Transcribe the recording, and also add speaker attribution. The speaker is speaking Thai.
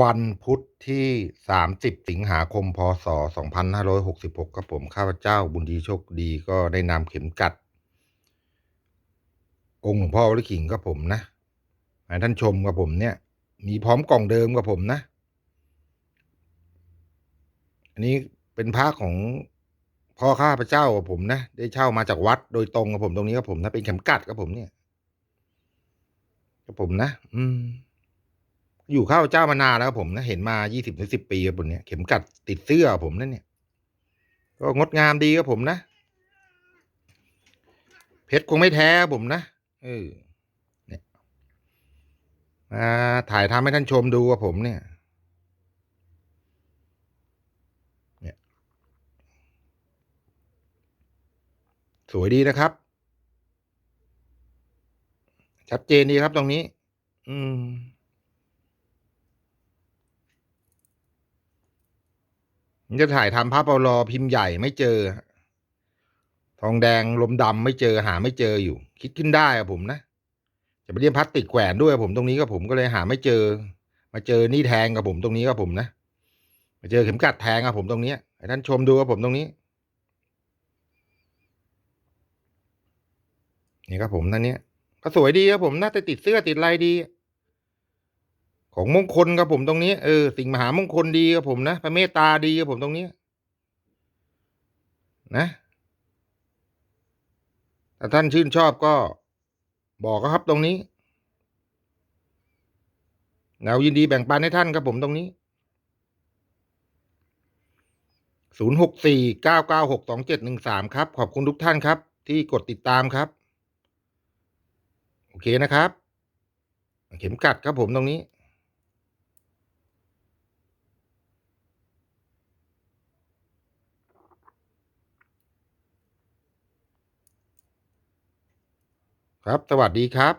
Speaker 1: วันพุธที่ 30 สิงหาคม พศ 2566ครับผมข้าพเจ้าบุญดีโชคดีก็ได้นำเข็มกัด องค์หลวงพ่อวัดขิงครับผมนะให้ท่านชมกับผมเนี่ย มีพร้อมกล่องเดิมกับผมนะ อันนี้เป็นพระของพ่อข้าพเจ้ากับผมนะ ได้เช่ามาจากวัดโดยตรงกับผมตรงนี้ครับผมนะเป็นเข็มกัดกับผมเนี่ยกับผมนะ อืม อยู่ข้าพเจ้ามานานแล้วผมนะเห็นมายี่สิบถึงสิบปีครับผมเนี่ยเข็มกัดติดเสื้อผมนั่นเนี่ยก็งดงามดีครับผมนะ เพชรคงไม่แท้ผมนะเออเนี่ยมาถ่ายทำให้ท่านชมดูกับผมเนี่ยเนี่ยสวยดีนะครับ ชัดเจนดีครับตรงนี้ อืม ผมจะถ่ายทำภาพระปลอพิมพ์ใหญ่ไม่เจอ ทองแดงลมดำไม่เจอหาไม่เจออยู่ คิดขึ้นได้อะผมนะจะไปเรียนพลาสติกแขวนด้วยผมตรงนี้ก็ผมก็เลยหาไม่เจอ มาเจอนี่แทงกับผมตรงนี้ก็ผมนะมาเจอเข็มกัดแทงกับผมตรงนี้ให้ท่านชมดูกับผมตรงนี้นี่ครับผมท่านเนี้ยก็สวยดีครับผมน่าจะติดเสื้อติดลายดี ของมงคลครับผมตรงนี้ เออ สิ่งมหามงคลดีครับผมนะพระเมตตาดีครับผมตรงนี้ นะถ้าท่านชื่นชอบก็บอกครับตรงนี้เรายินดีแบ่งปันให้ท่านครับผมตรงนี้ศูนย์หกสี่เก้าเก้าหกสองเจ็ดหนึ่งสามครับ ขอบคุณทุกท่านครับ ที่กดติดตามครับ โอเคนะครับ เข็มกัดครับผมตรงนี้ ครับ สวัสดีครับ